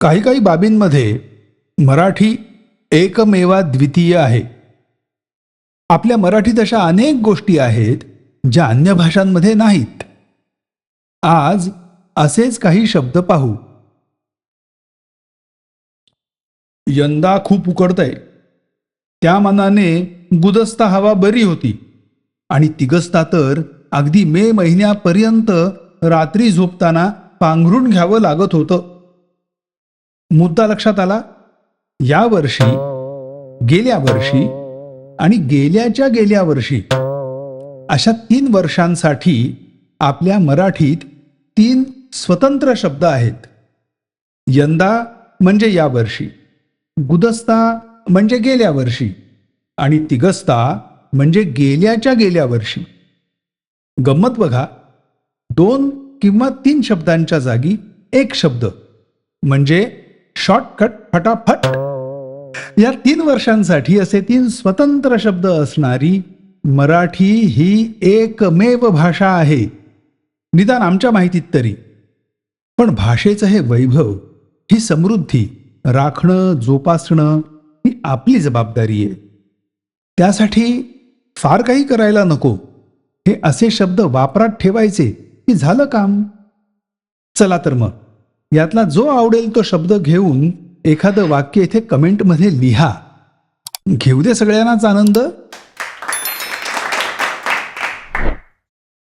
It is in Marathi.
काही काही बाबींमध्ये मराठी एकमेवा द्वितीय आहे. आपल्या मराठीत अशा अनेक गोष्टी आहेत ज्या अन्य भाषांमध्ये नाहीत. आज असेच काही शब्द पाहू. यंदा खूप उकडतंय. त्या मनाने गुदस्ता हवा बरी होती. आणि तिगस्ता तर अगदी मे महिन्यापर्यंत रात्री झोपताना पांघरून घ्यावं लागत होतं. मुद्दा लक्षात आला? या वर्षी गेल्या वर्षी आणि गेल्याच्या गेल्या वर्षी अशा तीन वर्षांसाठी आपल्या मराठीत तीन स्वतंत्र शब्द आहेत. यंदा म्हणजे या वर्षी गुदस्ता म्हणजे गेल्या वर्षी आणि तिगस्ता म्हणजे गेल्याच्या गेल्या वर्षी. गंमत बघा दोन किंवा तीन शब्दांच्या जागी एक शब्द म्हणजे शॉर्टकट फटाफट. या तीन वर्षांसाठी असे तीन स्वतंत्र शब्द असणारी मराठी ही एकमेव भाषा आहे. निदान आमच्या माहितीत तरी. पण भाषेचं हे वैभव ही समृद्धी राखणं जोपासणं ही आपली जबाबदारी आहे. त्यासाठी फार काही करायला नको. हे असे शब्द वापरात ठेवायचे की झालं काम? चला तर मग. यातला जो आवडेल तो शब्द घेऊन एखादं वाक्य इथे कमेंटमध्ये लिहा. घेऊ दे सगळ्यांनाच आनंद.